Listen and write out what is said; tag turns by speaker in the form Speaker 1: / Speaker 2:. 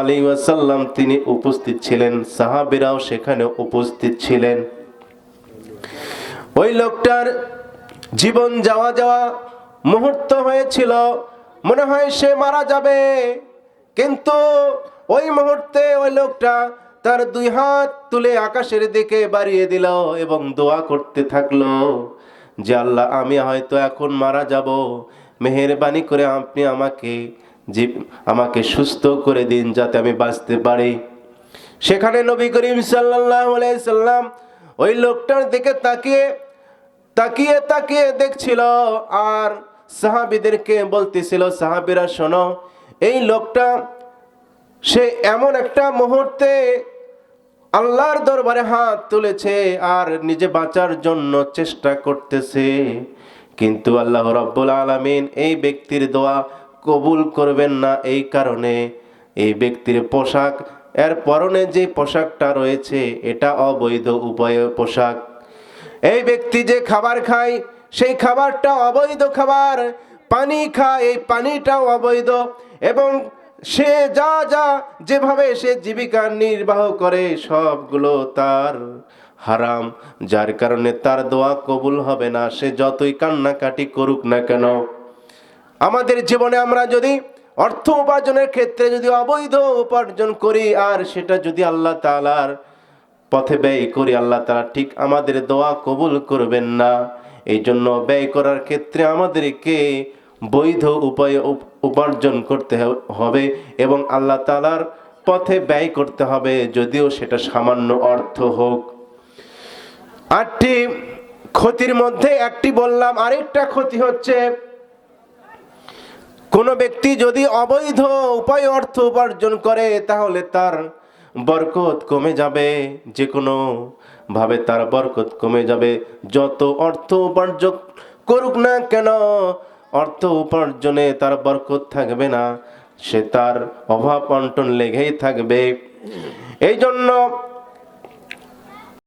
Speaker 1: আলী ওয়াসাল্লাম তিনি উপস্থিত ছিলেন, সাহাবিরাও সেখানে উপস্থিত ছিলেন। ওই লোকটার জীবন যাওয়া যাওয়া মুহূর্ত হয়েছিল, মনে হয় সে মারা যাবে। কিন্তু ওই মুহূর্তে ওই লোকটা তার দুই হাত তুলে আকাশের দিকে বাড়িয়ে দিল এবং দোয়া করতে থাকল যে, আল্লাহ, আমি হয়তো এখন মারা যাব। মেহেরবানি করে আপনি আমাকে জীব আমাকে সুস্থ করে দিন যাতে আমি বাঁচতে পারি। সেখানে নবী করিম সাল্লাম ওই লোকটার দিকে তাকিয়ে তাকিয়ে তাকিয়ে দেখছিল আর সাহাবিদেরকে বলতেছিল, সাহাবিরা, শোনো, এই লোকটা, সে এমন একটা মুহূর্তে আল্লাহর দরবারে হাত তুলেছে আর নিজে বাঁচার জন্য চেষ্টা করতেছে। কিন্তু আল্লাহ রব্বুল আলমিন এই ব্যক্তির দোয়া কবুল করবেন না এই কারণে এই ব্যক্তির পোশাক, এর পরনে যে পোশাকটা রয়েছে, এটা অবৈধ উপায় পোশাক। এই ব্যক্তি যে খাবার খায়, সেই খাবারটা অবৈধ খাবার। পানি খায়, এই পানিটাও অবৈধ এবং সে যা যা, যেভাবে সে জীবিকা নির্বাহ করে, সবগুলো তার হারাম, যার কারণে তার দোয়া কবুল হবে না। সে যতই কান্নাকাটি করুক না কেন আমাদের জীবনে আমরা যদি অর্থ উপার্জনের ক্ষেত্রে যদি অবৈধ উপার্জন করি, আর সেটা যদি আল্লাহ তালার পথে ব্যয় করি, আল্লাহ তালা ঠিক আমাদের দোয়া কবুল করবেন না। এই জন্য ব্যয় করার ক্ষেত্রে আমাদেরকে বৈধ উপায়ে উপ- উপার্জন করতে হবে এবং আল্লাহ তালার পথে ব্যয় করতে হবে, যদিও সেটা সামান্য অর্থ হোক। আটটি ক্ষতির মধ্যে একটি বললাম, আরেকটা ক্ষতি হচ্ছে কোনো ব্যক্তি যদি অবৈধ উপায় অর্থ উপার্জন করে, তাহলে তার বরকত কমে যাবে। যে কোনো ভাবে তার বরকত কমে যাবে। যত অর্থ উপার্জন করুক না কেন, অর্থ উপার্জনে তার বরকত থাকবে না। সে তার অভাব অন্টন লেগেই থাকবে। এই জন্য